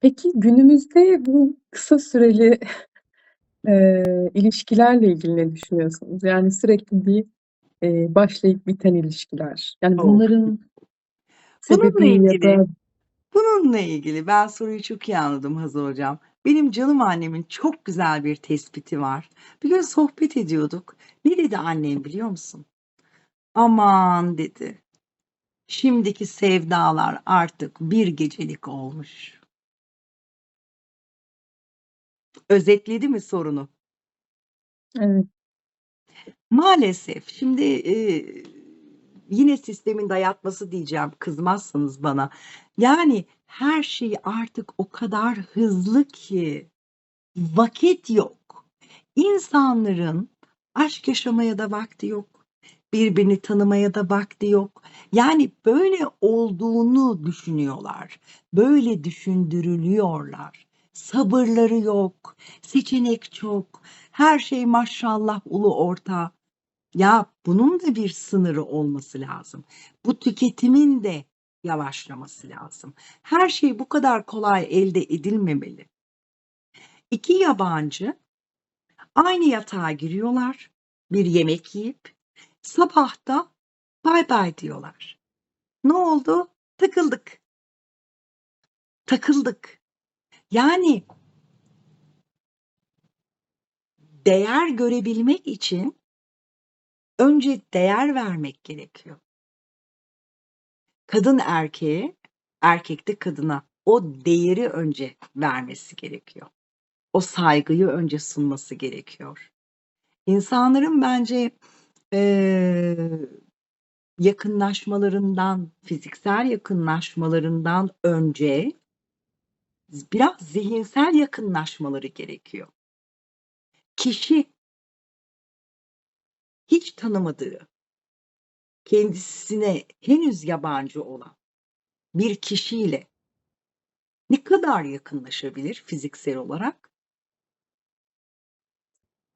Peki, günümüzde bu kısa süreli, eee, ilişkilerle ilgili ne düşünüyorsunuz? Yani sürekli bir, eee, başlayıp biten ilişkiler. Yani O! bunların Bununla sebebi ya ilgili da bununla ilgili ben soruyu çok iyi anladım Hazal hocam. Benim canım annemin çok güzel bir tespiti var. Bir gün sohbet ediyorduk. Ne dedi annem biliyor musun? "Aman" dedi. "Şimdiki sevdalar artık bir gecelik olmuş." Özetledi mi sorunu? Evet. Maalesef. Şimdi, eee, yine sistemin dayatması diyeceğim, kızmazsanız bana. Yani her şey artık o kadar hızlı ki vakit yok. İnsanların aşk yaşamaya da vakti yok. Birbirini tanımaya da vakti yok. Yani böyle olduğunu düşünüyorlar. Böyle düşündürülüyorlar. Sabırları yok. Seçenek çok. Her şey maşallah ulu orta. Ya bunun da bir sınırı olması lazım. Bu tüketimin de yavaşlaması lazım. Her şey bu kadar kolay elde edilmemeli. 2 yabancı aynı yatağa giriyorlar, bir yemek yiyip sabah da baybay diyorlar. Ne oldu? Takıldık. Takıldık. Yani değer görebilmek için önce değer vermek gerekiyor. Kadın erkeğe, erkek de kadına o değeri önce vermesi gerekiyor. O saygıyı önce sunması gerekiyor. İnsanların bence, eee, yakınlaşmalarından, fiziksel yakınlaşmalarından önce biraz zihinsel yakınlaşmaları gerekiyor. Kişi hiç tanımadığı, kendisine henüz yabancı olan bir kişiyle ne kadar yakınlaşabilir fiziksel olarak?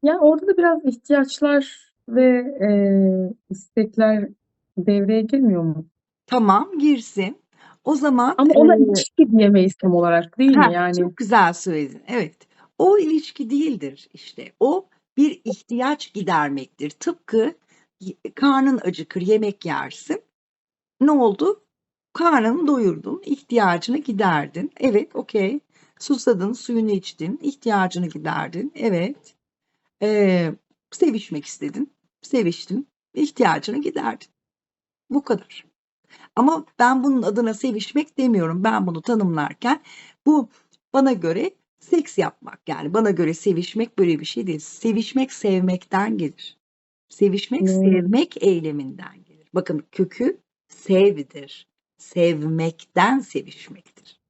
Ya, orada da biraz ihtiyaçlar ve, eee, istekler devreye girmiyor mu? Tamam, girsin. O zaman, Ama ona eee ilişki diyemeyiz tam olarak, değil mi? Heh, Yani çok güzel söyledin. Evet. O ilişki değildir işte. O bir ihtiyaç gidermektir. Tıpkı karnın acıkır, yemek yersin. Ne oldu? Karnını doyurdun, ihtiyacını giderdin. Evet, okay. Susadın, suyunu içtin, ihtiyacını giderdin. Evet. Eee, sevişmek istedin, seviştin, ihtiyacını giderdin. Bu kadar. Ama ben bunun adına sevişmek demiyorum. Ben bunu tanımlarken bu bana göre seks yapmak. Yani bana göre sevişmek böyle bir şey değil. Sevişmek sevmekten gelir. Sevişmek Doğru. sevmek eyleminden gelir. Bakın kökü sevdir. Sevmekten sevişmektir.